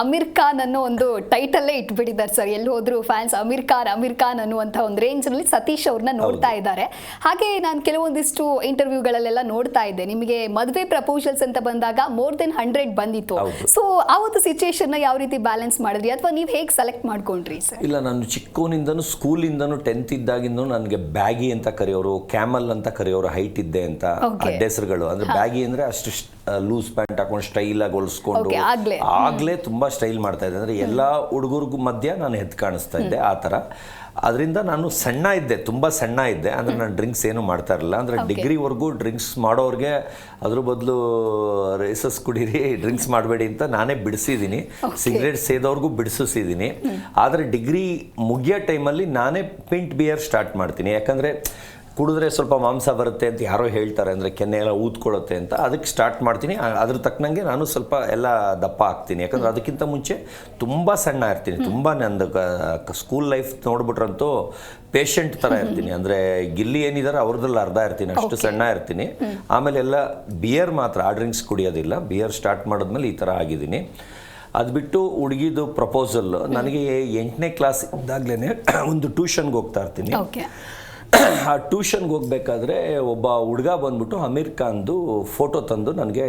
ಅಮೀರ್ ಖಾನ್ ಅನ್ನೋ ಒಂದು ಟೈಟಲ್ಲೇ ಇಟ್ಬಿಟ್ಟಿದ್ದಾರೆ ಸರ್. ಎಲ್ಲಿ ಹೋದ್ರು ಫ್ಯಾನ್ಸ್ ಅಮೀರ್ ಖಾನ್ ಅಮೀರ್ ಖಾನ್ ಅನ್ನುವಂಥ ಒಂದು ರೇಂಜ್ನಲ್ಲಿ ಸತೀಶ್ ಅವ್ರನ್ನ ನೋಡ್ತಾ ಇದ್ದಾರೆ. ಹಾಗೆ ನಾನು ಕೆಲವೊಂದಿಷ್ಟು ಇಂಟರ್ವ್ಯೂಗಳಲ್ಲೆಲ್ಲ ನೋಡ್ತಾ ಇದ್ದೆ. ನಿಮಗೆ ಮದುವೆ ಪ್ರಪೋಸಲ್ಸ್ ಅಂತ ಬಂದಾಗ ಮೋರ್ ದೆನ್ ಹಂಡ್ರೆಡ್ ಬಂದಿತ್ತು. ಸೊ ಆ ಒಂದು ಸಿಚುಯೇಷನ್ನ ಯಾವ ರೀತಿ ಬ್ಯಾಲೆನ್ಸ್ ಮಾಡಿದ್ರಿ? ಅಥವಾ ನೀವು ಹೇಗೆ ಸೆಲೆಕ್ಟ್ ಮಾಡ್ಕೊಂಡ್ರಿ ಸರ್? ಇಲ್ಲ ನಾನು ಚಿಕ್ಕವನಿಂದನೂ ಸ್ಕೂಲಿಂದನೂ ಟೆಂತ್ ಇದ್ದಾಗಿಂದನೂ ನನಗೆ ಬ್ಯಾಗಿ ಅಂತ ಕರೆಯೋರು ಕ್ಯಾಮಲ್ ಅಂತ ಕರೆಯೋರು ಹೈಟ್ ಇದ್ದೆ ಅಂತ ಹೆಸರುಗಳು. ಅಂದ್ರೆ ಬ್ಯಾಗಿ ಅಂದ್ರೆ ಅಷ್ಟು ಲೂಸ್ ಪ್ಯಾಂಟ್ ಹಾಕೊಂಡು ಸ್ಟೈಲ್ ಆಗಿ ಹೊಲಿಸ್ಕೊಂಡು ಆಗಲೇ. ತುಂಬಾ ಸ್ಟೈಲ್ ಮಾಡ್ತಾ ಇದ್ದೆ. ಅಂದ್ರೆ ಎಲ್ಲಾ ಹುಡುಗರಿಗೂ ಮಧ್ಯ ನಾನು ಎದ್ದು ಕಾಣಿಸ್ತಾ ಇದ್ದೆ ಆ ಥರ. ಅದರಿಂದ ನಾನು ಸಣ್ಣ ಇದ್ದೆ ತುಂಬ ಸಣ್ಣ ಇದ್ದೆ. ಅಂದರೆ ನಾನು ಡ್ರಿಂಕ್ಸ್ ಏನು ಮಾಡ್ತಾ ಇರಲಿಲ್ಲ. ಅಂದರೆ ಡಿಗ್ರಿವರೆಗೂ ಡ್ರಿಂಕ್ಸ್ ಮಾಡೋರಿಗೆ ಅದ್ರ ಬದಲು ರೇಸಸ್ ಕುಡೀರಿ ಡ್ರಿಂಕ್ಸ್ ಮಾಡಬೇಡಿ ಅಂತ ನಾನೇ ಬಿಡಿಸಿದ್ದೀನಿ ಸಿಗರೇಟ್ ಸೇದೋರ್ಗೂ ಬಿಡಿಸಿದ್ದೀನಿ ಆದರೆ ಡಿಗ್ರಿ ಮುಗಿಯೋ ಟೈಮಲ್ಲಿ ನಾನೇ ಪಿಂಟ್ ಬಿಯರ್ ಸ್ಟಾರ್ಟ್ ಮಾಡ್ತೀನಿ. ಯಾಕಂದರೆ ಕುಡಿದ್ರೆ ಸ್ವಲ್ಪ ಮಾಂಸ ಬರುತ್ತೆ ಅಂತ ಯಾರೋ ಹೇಳ್ತಾರೆ ಅಂದರೆ ಕೆನ್ನೆ ಎಲ್ಲ ಊದ್ಕೊಳ್ಳುತ್ತೆ ಅಂತ ಅದಕ್ಕೆ ಸ್ಟಾರ್ಟ್ ಮಾಡ್ತೀನಿ. ಅದ್ರ ತಕ್ಕನಂಗೆ ನಾನು ಸ್ವಲ್ಪ ಎಲ್ಲ ದಪ್ಪ ಆಗ್ತೀನಿ. ಯಾಕಂದರೆ ಅದಕ್ಕಿಂತ ಮುಂಚೆ ತುಂಬ ಸಣ್ಣ ಇರ್ತೀನಿ. ತುಂಬ ನಂದು ಸ್ಕೂಲ್ ಲೈಫ್ ನೋಡ್ಬಿಟ್ರಂತೂ ಪೇಷಂಟ್ ಥರ ಇರ್ತೀನಿ. ಅಂದರೆ ಗಿಲ್ಲಿ ಏನಿದ್ದಾರೆ ಅವ್ರದ್ರಲ್ಲಿ ಅರ್ಧ ಇರ್ತೀನಿ. ಅಷ್ಟು ಸಣ್ಣ ಇರ್ತೀನಿ. ಆಮೇಲೆ ಎಲ್ಲ ಬಿಯರ್ ಮಾತ್ರ ಆ ಡ್ರಿಂಕ್ಸ್ ಕುಡಿಯೋದಿಲ್ಲ. ಬಿಯರ್ ಸ್ಟಾರ್ಟ್ ಮಾಡಿದ್ಮೇಲೆ ಈ ಥರ ಆಗಿದ್ದೀನಿ. ಅದು ಬಿಟ್ಟು ಹುಡುಗಿದು ಪ್ರಪೋಸಲ್ ನನಗೆ ಎಂಟನೇ ಕ್ಲಾಸ್ ಇದ್ದಾಗಲೇ ಒಂದು ಟ್ಯೂಷನ್ಗೆ ಹೋಗ್ತಾ ಇರ್ತೀನಿ. ಓಕೆ ಆ ಟ್ಯೂಷನ್ಗೆ ಹೋಗ್ಬೇಕಾದ್ರೆ ಒಬ್ಬ ಹುಡುಗ ಬಂದ್ಬಿಟ್ಟು ಅಮೀರ್ ಖಾನ್ದು ಫೋಟೋ ತಂದು ನನಗೆ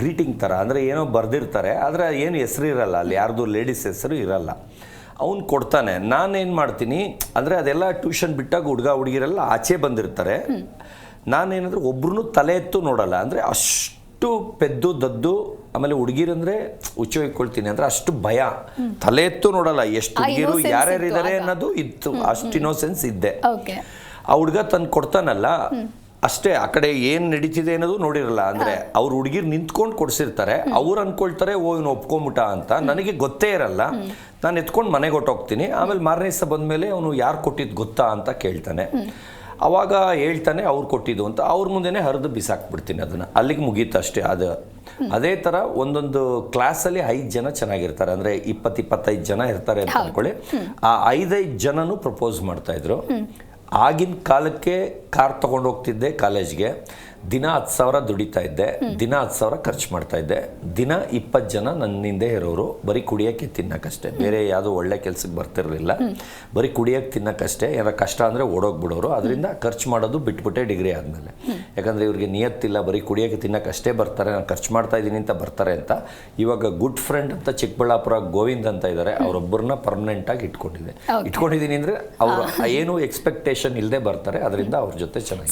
ಗ್ರೀಟಿಂಗ್ ಥರ ಅಂದರೆ ಏನೋ ಬರೆದಿರ್ತಾರೆ ಆದರೆ ಏನು ಹೆಸರು ಇರಲ್ಲ ಅಲ್ಲಿ ಯಾರ್ದು ಲೇಡೀಸ್ ಹೆಸರು ಇರಲ್ಲ. ಅವ್ನು ಕೊಡ್ತಾನೆ. ನಾನೇನು ಮಾಡ್ತೀನಿ ಅಂದರೆ ಅದೆಲ್ಲ ಟ್ಯೂಷನ್ ಬಿಟ್ಟಾಗ ಹುಡುಗ ಹುಡುಗಿರೆಲ್ಲ ಆಚೆ ಬಂದಿರ್ತಾರೆ. ನಾನೇನಂದ್ರೆ ಒಬ್ರು ತಲೆ ಎತ್ತು ನೋಡಲ್ಲ ಅಂದರೆ ಅಷ್ಟು ಪೆದ್ದು ದದ್ದು ಆಮೇಲೆ ಹುಡುಗಿರಂದ್ರೆ ಹುಚ್ಚು ಇಟ್ಕೊಳ್ತೀನಿ ಅಂದ್ರೆ ಅಷ್ಟು ಭಯ. ತಲೆ ಎತ್ತು ನೋಡಲ್ಲ ಎಷ್ಟು ಹುಡುಗಿರು innocence ಯಾರ್ಯಾರು ಇತ್ತು ಇದ್ದಾರೆ ಆಗ. ಅನ್ನೋದು ಇತ್ತು ಅಷ್ಟು ಇನ್ನೋಸೆನ್ಸ್ ಇದ್ದೆ. ಆ ಹುಡುಗ ತಂದು ಕೊಡ್ತಾನಲ್ಲ ಅಷ್ಟೇ ಆ ಕಡೆ ಏನು ನಡೀತಿದೆ ಅನ್ನೋದು ನೋಡಿರಲ್ಲ ಅಂದ್ರೆ ಅವ್ರ ಹುಡುಗಿ ನಿಂತ್ಕೊಂಡು ಕೊಡ್ಸಿರ್ತಾರೆ ಅವ್ರು ಅನ್ಕೊಳ್ತಾರೆ ಓ ಇವ್ನು ಒಪ್ಕೊಂಬಿಟ್ಟ ಅಂತ. ನನಗೆ ಗೊತ್ತೇ ಇರಲ್ಲ. ನಾನು ಎತ್ಕೊಂಡು ಮನೆಗೆ ಹೊಟ್ಟೋಗ್ತೀನಿ ಆಮೇಲೆ ಮಾರನೇ ದಿವಸ ಬಂದಮೇಲೆ ಅವನು ಯಾರು ಕೊಟ್ಟಿದ್ದು ಗೊತ್ತಾ ಅಂತ ಕೇಳ್ತಾನೆ. ಅವಾಗ ಹೇಳ್ತಾನೆ ಅವ್ರು ಕೊಟ್ಟಿದ್ದು ಅಂತ. ಅವ್ರ ಮುಂದೆನೆ ಹರಿದು ಬಿಸಾಕ್ಬಿಡ್ತೀನಿ ಅದನ್ನ. ಅಲ್ಲಿಗೆ ಮುಗೀತು ಅಷ್ಟೇ ಅದು. ಅದೇ ತರ ಒಂದೊಂದು ಕ್ಲಾಸಲ್ಲಿ ಐದು ಜನ ಚೆನ್ನಾಗಿರ್ತಾರೆ. ಅಂದ್ರೆ ಇಪ್ಪತ್ತು ಇಪ್ಪತ್ತೈದು ಜನ ಇರ್ತಾರೆ ಅಂತ ಅನ್ಕೊಳ್ಳಿ. ಆ ಐದೈದು ಜನನು ಪ್ರಪೋಸ್ ಮಾಡ್ತಾ ಇದ್ರು. ಆಗಿನ ಕಾಲಕ್ಕೆ ಕಾರ್ ತೊಗೊಂಡು ಹೋಗ್ತಿದ್ದೆ ಕಾಲೇಜ್ಗೆ ದಿನ ಹತ್ತು ಸಾವಿರ ದುಡಿತಾ ಇದ್ದೆ ದಿನ ಹತ್ತು ಸಾವಿರ ಖರ್ಚು ಮಾಡ್ತಾ ಇದ್ದೆ. ದಿನ ಇಪ್ಪತ್ತು ಜನ ನನ್ನ ಹಿಂದೆ ಇರೋರು ಬರೀ ಕುಡಿಯೋಕ್ಕೆ ತಿನ್ನೋಕ್ಕಷ್ಟೇ. ಬೇರೆ ಯಾವುದೋ ಒಳ್ಳೆ ಕೆಲಸಕ್ಕೆ ಬರ್ತಿರಲಿಲ್ಲ. ಬರೀ ಕುಡಿಯೋಕ್ಕೆ ತಿನ್ನೋಕ್ಕಷ್ಟೇ ಏನಾರ ಕಷ್ಟ ಅಂದರೆ ಓಡೋಗ್ಬಿಡೋರು. ಅದರಿಂದ ಖರ್ಚು ಮಾಡೋದು ಬಿಟ್ಬಿಟ್ಟೆ ಡಿಗ್ರಿ ಆದಮೇಲೆ. ಯಾಕಂದರೆ ಇವ್ರಿಗೆ ನಿಯತ್ತಿಲ್ಲ ಬರೀ ಕುಡಿಯೋಕ್ಕೆ ತಿನ್ನಕ್ಕಷ್ಟೇ ಬರ್ತಾರೆ ನಾನು ಖರ್ಚು ಮಾಡ್ತಾ ಇದ್ದೀನಿ ಅಂತ ಬರ್ತಾರೆ ಅಂತ. ಇವಾಗ ಗುಡ್ ಫ್ರೆಂಡ್ ಅಂತ ಚಿಕ್ಕಬಳ್ಳಾಪುರ ಗೋವಿಂದ್ ಅಂತ ಇದ್ದಾರೆ ಅವರೊಬ್ಬರನ್ನ ಪರ್ಮನೆಂಟಾಗಿ ಇಟ್ಕೊಂಡಿದ್ದೆ. ಇಟ್ಕೊಂಡಿದ್ದೀನಿ ಅಂದರೆ ಅವರು ಏನು ಎಕ್ಸ್ಪೆಕ್ಟೇಷನ್ ಇಲ್ಲದೆ ಬರ್ತಾರೆ ಅದರಿಂದ ಅವ್ರ ಜೊತೆ ಚೆನ್ನಾಗಿ